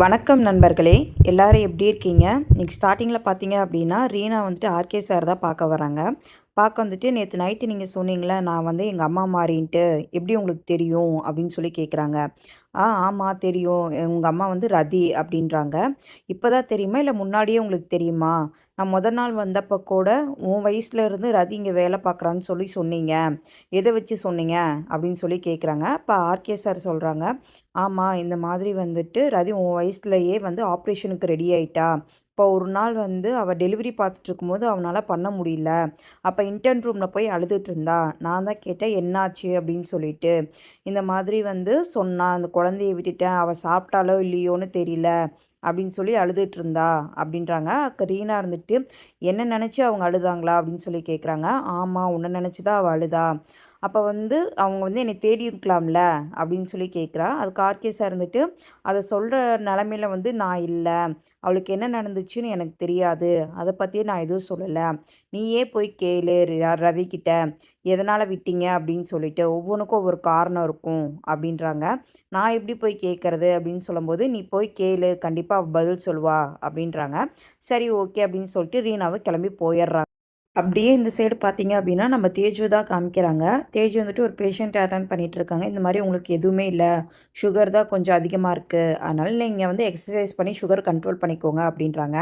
வணக்கம் நண்பர்களே எல்லாரும் எப்படி இருக்கீங்க? இன்றைக்கி ஸ்டார்டிங்கில் பார்த்தீங்க அப்படின்னா ரீனா வந்துட்டு ஆர்கே சார் தான் பார்க்க வராங்க. பார்க்க வந்துட்டு நேற்று நைட்டு நீங்கள் சொன்னீங்களே நான் வந்து எங்கள் அம்மா மாறின்ட்டு எப்படி உங்களுக்கு தெரியும்? அப்படின்னு சொல்லி கேட்குறாங்க ஆ ஆமாம் தெரியும். உங்கள் அம்மா வந்து ரதி அப்படின்றாங்க. இப்போ தான் தெரியுமா? இல்லை முன்னாடியே உங்களுக்கு தெரியுமா? நான் முதல் நாள் வந்தப்போ கூட உன் வயசுல இருந்து ரதி இங்கே வேலை பார்க்குறான்னு சொல்லி சொன்னீங்க. எதை வச்சு சொன்னீங்க? அப்படின்னு சொல்லி கேட்குறாங்க அப்போ ஆர்கே சார் சொல்கிறாங்க ஆமாம் இந்த மாதிரி வந்துட்டு ரதி உன் வயசுலயே வந்து ஆப்ரேஷனுக்கு ரெடி ஆயிட்டா. இப்போ ஒரு நாள் வந்து அவள் டெலிவரி பார்த்துட்டு இருக்கும்போது அவனால் பண்ண முடியல. அப்போ இன்டர்ன் ரூமில் போய் அழுதுட்டு இருந்தா நான் தான் கேட்டேன் என்னாச்சு? அப்படின்னு சொல்லிட்டு. இந்த மாதிரி வந்து சொன்னான் அந்த குழந்தைய விட்டுட்டேன். அவள் சாப்பிட்டாலோ இல்லையோன்னு தெரியல. அப்படின்னு சொல்லி அழுதுட்டு இருந்தா அப்படின்றாங்க கரீனா இருந்துட்டு என்ன நினச்சி அவங்க அழுதாங்களா? அப்படின்னு சொல்லி கேட்குறாங்க ஆமாம் உன்னை நினச்சி தான் அவள் அழுதா. அப்போ வந்து அவங்க வந்து என்னை தேடி இருக்கலாம்ல? அப்படின்னு சொல்லி கேட்குறா அதுக்கு ஆர்கே சார் இருந்துட்டு அதை சொல்கிற நிலமையில வந்து நான் இல்லை. அவளுக்கு என்ன நடந்துச்சுன்னு எனக்கு தெரியாது. அதை பற்றியே நான் எதுவும் சொல்லலை. நீயே போய் கேளு ரதிக்கிட்ட எதனால் விட்டீங்க? அப்படின்னு சொல்லிட்டு ஒவ்வொன்றுக்கும் ஒவ்வொரு காரணம் இருக்கும். அப்படின்றாங்க. நான் எப்படி போய் கேட்குறது அப்படின்னு சொல்லும்போது நீ போய் கேளு. கண்டிப்பாக பதில் சொல்லுவா. அப்படின்றாங்க. சரி ஓகே. அப்படின்னு சொல்லிட்டு ரீனாவை கிளம்பி போயிடுறாங்க. அப்படியே இந்த சைடு பார்த்தீங்க அப்படின்னா நம்ம தேஜு தான் காமிக்கிறாங்க. தேஜு வந்துட்டு ஒரு பேஷண்ட் அட்டன் பண்ணிகிட்டு இருக்காங்க. இந்த மாதிரி உங்களுக்கு எதுவுமே இல்லை. சுகர் தான் கொஞ்சம் அதிகமாக இருக்குது அதனால் நீங்கள் வந்து எக்ஸசைஸ் பண்ணி சுகர் கண்ட்ரோல் பண்ணிக்கோங்க அப்படின்றாங்க.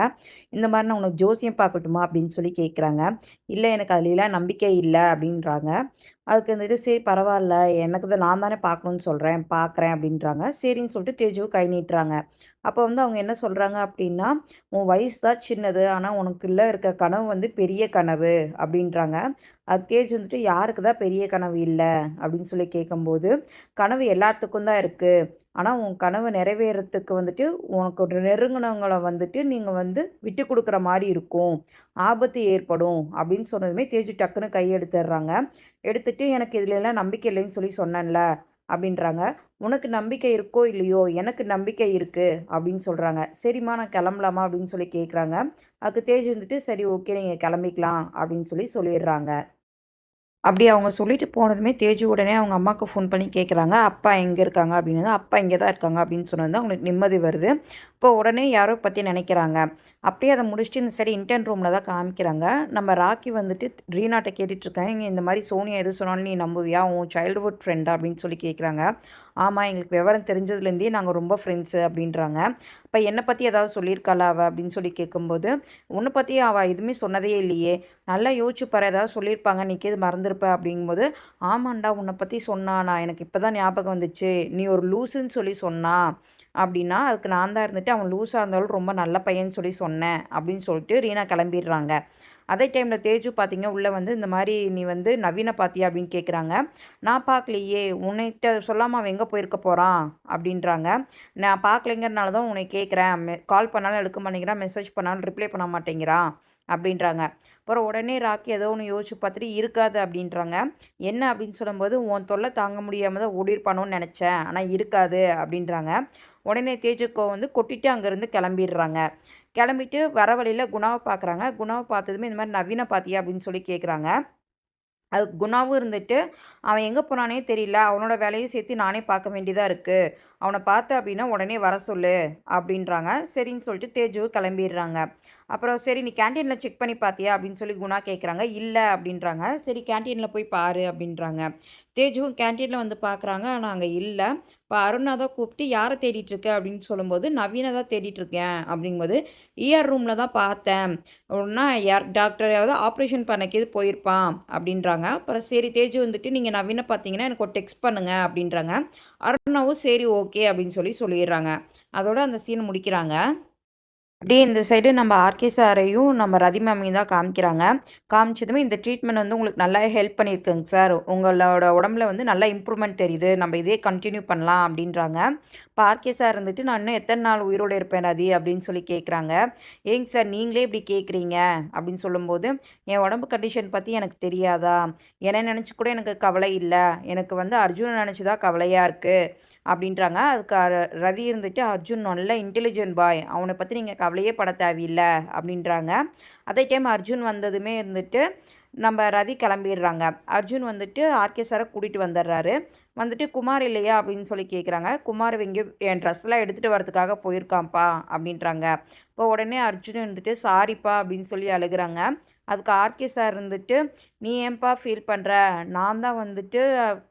இந்த மாதிரி நான் உனக்கு ஜோசியம் பார்க்கட்டுமா அப்படின்னு சொல்லி கேட்குறாங்க இல்லை எனக்கு அதுலலாம் நம்பிக்கை இல்லை அப்படின்றாங்க. அதுக்கு வந்துட்டு சரி பரவாயில்ல எனக்கு தான் நான் தானே பார்க்கணுன்னு சொல்கிறேன் பார்க்குறேன் அப்படின்றாங்க. சரின்னு சொல்லிட்டு தேஜு கை நீட்டுறாங்க. அப்போ வந்து அவங்க என்ன சொல்கிறாங்க அப்படின்னா உன் வயசு தான் சின்னது. ஆனால் உனக்குள்ளே இருக்க கனவு வந்து பெரிய கனவு அப்படின்றாங்க. அது தேஜ் வந்துட்டு யாருக்கு தான் பெரிய கனவு இல்லை? அப்படின்னு சொல்லி கேட்கும்போது கனவு எல்லாத்துக்கும் தான் இருக்குது ஆனால் உன் கனவு நிறைவேறத்துக்கு வந்துட்டு உனக்கு ஒரு நெருங்கினவங்களை வந்துட்டு நீங்கள் வந்து விட்டு கொடுக்குற மாதிரி இருக்கும். ஆபத்து ஏற்படும் அப்படின்னு சொன்னதுமே தேஜு டக்குன்னு கையெடுத்துடுறாங்க. எடுத்துகிட்டு எனக்கு இதுலலாம் நம்பிக்கை இல்லைன்னு சொல்லி சொன்னேன்ல அப்படின்றாங்க. உனக்கு நம்பிக்கை இருக்கோ இல்லையோ எனக்கு நம்பிக்கை இருக்குது அப்படின்னு சொல்கிறாங்க சரிம்மா நான் கிளம்பலாமா? அப்படின்னு சொல்லி கேட்குறாங்க அதுக்கு தேஜ் வந்துட்டு சரி ஓகே நீங்கள் கிளம்பிக்கலாம் அப்படின்னு சொல்லி சொல்லிடுறாங்க. அப்படி அவங்க சொல்லிட்டு போனதுமே தேஜு உடனே அவங்க அம்மாவுக்கு ஃபோன் பண்ணி கேட்குறாங்க அப்பா எங்கே இருக்காங்க? அப்படின்னு. அப்பா இங்கே தான் இருக்காங்க. அப்படின்னு சொன்னது அவங்களுக்கு நிம்மதி வருது. இப்போ உடனே யாரோ பற்றி நினைக்கிறாங்க. அப்படியே அதை முடிச்சுட்டு சரி இன்டர்ன் ரூமில் தான் காமிக்கிறாங்க. நம்ம ராக்கி வந்துட்டு ரீனாட்டை கேட்டுட்ருக்கேன் இங்கே இந்த மாதிரி சோனியா எது சொன்னாலும் நீ நம்புவியா? உன் சைல்டுஹுட் ஃப்ரெண்டா அப்படின்னு சொல்லி கேட்குறாங்க ஆமாம் எங்களுக்கு விவரம் தெரிஞ்சதுலேருந்தே நாங்கள் ரொம்ப ஃப்ரெண்ட்ஸு அப்படின்றாங்க. இப்போ என்னை பற்றி ஏதாவது சொல்லியிருக்காளா அவள் அப்படின்னு சொல்லி கேட்கும்போது உன்னை பற்றி அவள் எதுவுமே சொன்னதே இல்லையே. நல்லா யோசிச்சு பாரு ஏதாவது சொல்லியிருப்பாங்க. நீக்கு இது மறந்துருப்ப அப்படிங்கும்போது ஆமாண்டா உன்னை பற்றி சொன்னா நான் எனக்கு இப்போ தான் ஞாபகம் வந்துச்சு. நீ ஒரு லூசுன்னு சொல்லி சொன்னா. அப்படின்னா அதுக்கு நான் தான் இருந்துட்டு அவன் லூஸாக இருந்தாலும் ரொம்ப நல்ல பையன்னு சொல்லி சொன்னேன் அப்படின்னு சொல்லிட்டு ரீனா கிளம்பிடுறாங்க. அதே டைமில் தேஜு பார்த்தீங்க உள்ளே வந்து இந்த மாதிரி நீ வந்து நவீனை பார்த்தியா அப்படின்னு கேட்குறாங்க நான் பார்க்கலையே உன்னைகிட்ட சொல்லாமல் அவன் எங்கே போயிருக்க போகிறான் அப்படின்றாங்க. நான் பார்க்கலைங்கிறனால தான் உன்னை கேட்குறேன் கால் பண்ணாலும் எடுக்க மாட்டேங்கிறான். மெசேஜ் பண்ணாலும் ரிப்ளை பண்ண மாட்டேங்கிறான். அப்படின்றாங்க. அப்புறம் உடனே ராக்கி ஏதோ ஒன்று யோசிச்சு பார்த்துட்டு இருக்காது அப்படின்றாங்க. என்ன அப்படின்னு சொல்லும்போது உன் தொல்லை தாங்க முடியாமல் தான் ஓடிருப்பானோன்னு நினச்சேன். ஆனால் இருக்காது அப்படின்றாங்க. உடனே தேஜக்கோ வந்து கொட்டிட்டு அங்கேருந்து கிளம்பிடுறாங்க. கிளம்பிட்டு வர வழியில் குணாவை பார்க்குறாங்க. குணாவை பார்த்ததுமே இந்த மாதிரி நவீன பார்த்தியா அப்படின்னு சொல்லி கேட்குறாங்க அது குணாவும் இருந்துட்டு அவன் எங்கே போனானே தெரியல. அவனோட வேலையும் சேர்த்து நானே பார்க்க வேண்டியதாக இருக்குது அவனை பார்த்த அப்படின்னா உடனே வர சொல்லு அப்படின்றாங்க. சரின்னு சொல்லிட்டு தேஜு கிளம்பிடுறாங்க. அப்புறம் சரி நீ கேன்டீனில் செக் பண்ணி பார்த்தியா? அப்படின்னு சொல்லி குணா கேட்குறாங்க இல்லை அப்படின்றாங்க. சரி கேன்டீனில் போய் பாரு அப்படின்றாங்க. தேஜுவும் கேன்டீனில் வந்து பார்க்குறாங்க ஆனால் அங்கே இல்லை. இப்போ அருணா தான் கூப்பிட்டு யாரை தேடிட்டு அப்படின்னு சொல்லும்போது நவீனை தான் தேடிட்டுருக்கேன் அப்படிங்கும்போது ER இஆர் ரூமில் தான் பார்த்தேன். ஒன்றா யார் டாக்டரையாவது ஆப்ரேஷன் பண்ணக்கேது போயிருப்பான். அப்படின்றாங்க. அப்புறம் சரி தேஜு வந்துட்டு நீங்கள் நவீனை பார்த்தீங்கன்னா எனக்கு ஒரு டெக்ஸ்ட் பண்ணுங்கள் அப்படின்றாங்க. அருணாவும் சரி ஓகே அப்படின்னு சொல்லி சொல்லிடுறாங்க. அதோட அந்த சீன் முடிக்கிறாங்க. அப்படியே இந்த சைடு நம்ம ஆர்கே சாரையும் நம்ம ரதி மேமையும் தான் காமிக்கிறாங்க. காமிச்சதுமே இந்த ட்ரீட்மெண்ட் வந்து உங்களுக்கு நல்லா ஹெல்ப் பண்ணியிருக்குங்க சார். உங்களோட உடம்புல வந்து நல்லா இம்ப்ரூவ்மெண்ட் தெரியுது. நம்ம இதே கண்டினியூ பண்ணலாம் அப்படின்றாங்க. இப்போ ஆர்கே சார் இருந்துட்டு நான் இன்னும் எத்தனை நாள் உயிரோடு இருப்பேன் ரதி அப்படின்னு சொல்லி கேட்குறாங்க ஏங்க சார் நீங்களே இப்படி கேட்குறீங்க அப்படின்னு சொல்லும்போது என் உடம்பு கண்டிஷன் பற்றி எனக்கு தெரியாதா? என்னை நினச்சி கூட எனக்கு கவலை இல்லை. எனக்கு வந்து அர்ஜுனை நினச்சி தான் கவலையாக இருக்குது அப்படின்றாங்க. அதுக்கு ரதி இருந்துட்டு அர்ஜுன் நல்ல இன்டெலிஜென்ட் பாய் அவனை பற்றி நீங்கள் கவலையே பட தேவையில்லை. அப்படின்றாங்க. அதே டைம் அர்ஜுன் வந்ததுமே இருந்துட்டு நம்ம ரதி கிளம்பிடுறாங்க. அர்ஜுன் வந்துட்டு ஆர்கே சாரை கூட்டிகிட்டு வந்துடுறாரு. வந்துட்டு குமார் இல்லையா? அப்படின்னு சொல்லி கேட்குறாங்க குமார் இங்கே என் ட்ரெஸ்லாம் எடுத்துகிட்டு வரதுக்காக போயிருக்கான்ப்பா. அப்படின்றாங்க. இப்போ உடனே அர்ஜுன் வந்துட்டு சாரிப்பா. அப்படின்னு சொல்லி அழுகிறாங்க. அதுக்கு ஆர்கே சார் இருந்துட்டு நீ ஏன்பா ஃபீல் பண்ணுற நான் தான் வந்துட்டு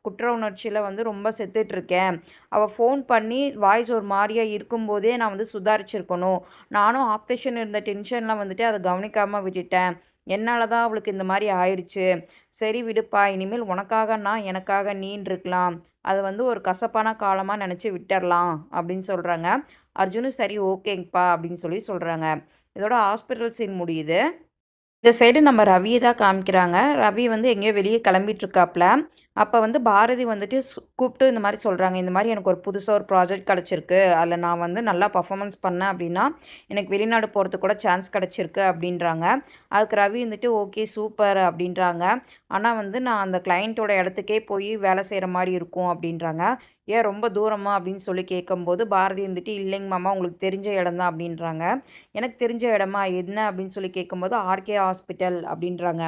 குற்ற உணர்ச்சியில் வந்து ரொம்ப செத்துட்ருக்கேன். அவள் ஃபோன் பண்ணி வாய்ஸ் ஒரு மாதிரியாக இருக்கும்போதே நான் வந்து சுதாரிச்சிருக்கணும். நானும் ஆப்ரேஷன் இருந்த டென்ஷன்லாம் வந்துட்டு அதை கவனிக்காமல் விட்டுட்டேன். என்னால் தான் அவளுக்கு இந்த மாதிரி ஆயிடுச்சு. சரி விடுப்பா இனிமேல் உனக்காக நான் எனக்காக நீன் இருக்கலாம் அது வந்து ஒரு கசப்பான காலமாக நினச்சி விட்டுறலாம் அப்படின்னு சொல்கிறாங்க அர்ஜுனும் சரி ஓகேங்கப்பா அப்படின்னு சொல்லி சொல்கிறாங்க இதோட ஹாஸ்பிட்டல் சீன் முடியுது. இந்த சைடு நம்ம ரவியை தான் காமிக்கிறாங்க. ரவி வந்து எங்கேயோ வெளியே கிளம்பிட்டுருக்காப்புல அப்போ வந்து பாரதி வந்துட்டு கூப்பிட்டு இந்த மாதிரி சொல்கிறாங்க இந்த மாதிரி எனக்கு ஒரு புதுசாக ஒரு ப்ராஜெக்ட் கிடச்சிருக்கு. அதில் நான் வந்து நல்லா பர்ஃபாமன்ஸ் பண்ணேன் அப்படின்னா எனக்கு வெளிநாடு போகிறதுக்கு கூட சான்ஸ் கிடச்சிருக்கு அப்படின்றாங்க. அதுக்கு ரவி வந்துட்டு ஓகே சூப்பர் அப்படின்றாங்க. ஆனால் வந்து நான் அந்த கிளைண்ட்டோட இடத்துக்கே போய் வேலை செய்கிற மாதிரி இருக்கும் அப்படின்றாங்க. ஏன் ரொம்ப தூரமா? அப்படின்னு சொல்லி கேட்கும்போது பாரதி வந்துட்டு இல்லைங்க மாமா உங்களுக்கு தெரிஞ்ச இடம் தான் அப்படின்றாங்க. எனக்கு தெரிஞ்ச இடமா? என்ன? அப்படின்னு சொல்லி கேட்கும்போது ஆர்கே ஹாஸ்பிட்டல் அப்படின்றாங்க.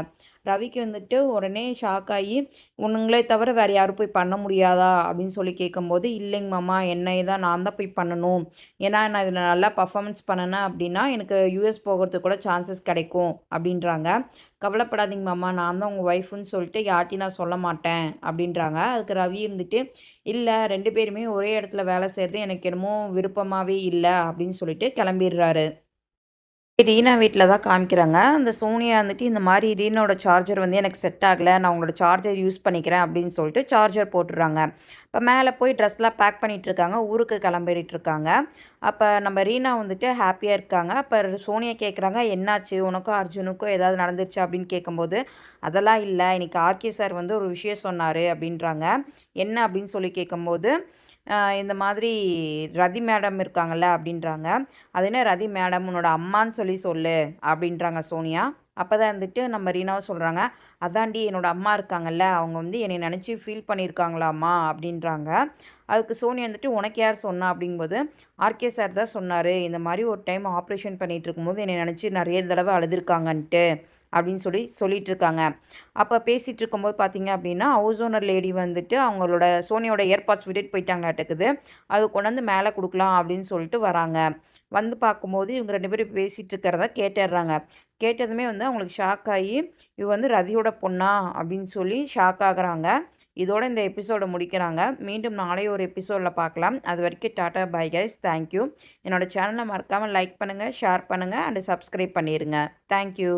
ரவிக்கு வந்துட்டு உடனே ஷாக் ஆகி உன்னுங்களே தவிர வேறு யாரும் போய் பண்ண முடியாதா? அப்படின்னு சொல்லி கேட்கும்போது இல்லைங்க மாமா என்னை தான் நான் தான் போய் பண்ணணும். ஏன்னா நான் இதில் நல்லா பர்ஃபாமன்ஸ் பண்ணினேன் அப்படின்னா எனக்கு யூஎஸ் போகிறதுக்கு கூட சான்சஸ் கிடைக்கும் அப்படின்றாங்க. கவலைப்படாதீங்க மாமா நான் தான் உங்கள் ஒய்ஃப்னு சொல்லிட்டு யார்ட்டையும் நான் சொல்ல மாட்டேன் அப்படின்றாங்க. அதுக்கு ரவி இருந்துட்டு இல்லை ரெண்டு பேருமே ஒரே இடத்துல வேலை செய்கிறது எனக்கு என்னமோ விருப்பமாகவே இல்லை அப்படின்னு சொல்லிட்டு கிளம்பிடுறாரு. ரீனா வீட்டில் தான் காமிக்கிறாங்க. அந்த சோனியா வந்துட்டு இந்த மாதிரி ரீனோட சார்ஜர் வந்து எனக்கு செட் ஆகலை. நான் உங்களோட சார்ஜர் யூஸ் பண்ணிக்கிறேன். அப்படின்னு சொல்லிட்டு சார்ஜர் போட்டுடுறாங்க இப்போ மேலே போய் ட்ரெஸ்லாம் பேக் பண்ணிகிட்டு இருக்காங்க. ஊருக்கு கிளம்பிட்டு இருக்காங்க. அப்போ நம்ம ரீனா வந்துட்டு ஹாப்பியாக இருக்காங்க. அப்போ சோனியா கேட்குறாங்க என்னாச்சு? உனக்கும் அர்ஜுனுக்கும் ஏதாவது நடந்துருச்சு? அப்படின்னு கேட்கும்போது அதெல்லாம் இல்லை. இன்றைக்கி ஆர்கே சார் வந்து ஒரு விஷயம் சொன்னார். அப்படின்றாங்க. என்ன? அப்படின்னு சொல்லி கேட்கும்போது இந்த மாதிரி ரதி மேடம் இருக்காங்கல்ல அப்படின்றாங்க. அது என்ன ரதி மேடம் உன்னோட அம்மான்னு சொல்லி சொல்லு அப்படின்றாங்க சோனியா. அப்போ தான் வந்துட்டு நம்ம ரீனாவை சொல்கிறாங்க அதாண்டி என்னோடய அம்மா இருக்காங்கல்ல அவங்க வந்து என்னை நினச்சி ஃபீல் பண்ணியிருக்காங்களாம்மா அப்படின்றாங்க. அதுக்கு சோனி வந்துட்டு உனக்கு யார் சொன்னா? அப்படிங்கும்போது ஆர்கே சார் தான் சொன்னார் இந்த மாதிரி ஒரு டைம் ஆப்ரேஷன் பண்ணிகிட்டு இருக்கும்போது என்னை நினச்சி நிறைய தடவை அழுதுருக்காங்கன்ட்டு. அப்படின்னு சொல்லி சொல்லிகிட்டு இருக்காங்க அப்போ பேசிகிட்டு இருக்கும்போது பார்த்தீங்க அப்படின்னா ஹவுஸ் ஓனர் லேடி வந்துட்டு அவங்களோட சோனியோட ஏர்பாட்ஸ் விட்டுட்டு போயிட்டாங்களாட்டுக்குது அது கொண்டாந்து மேலே கொடுக்கலாம் அப்படின்னு சொல்லிட்டு வராங்க. வந்து பார்க்கும்போது இவங்க ரெண்டு பேரும் பேசிகிட்டு இருக்கிறத கேட்டுடுறாங்க. கேட்டதுமே வந்து அவங்களுக்கு ஷாக் ஆகி இவ வந்து ரதியோட பொண்ணா? அப்படின்னு சொல்லி ஷாக் ஆகுறாங்க. இதோட இந்த எபிசோடை முடிக்கிறாங்க. மீண்டும் நாளை ஒரு எபிசோடில் பார்க்கலாம் அது வரைக்கும் டாட்டா பை கைஸ் தேங்க்யூ என்னோடய சேனலை மறக்காமல் லைக் பண்ணுங்கள் ஷேர் பண்ணுங்கள் அண்டு சப்ஸ்கிரைப் பண்ணிடுங்க தேங்க்யூ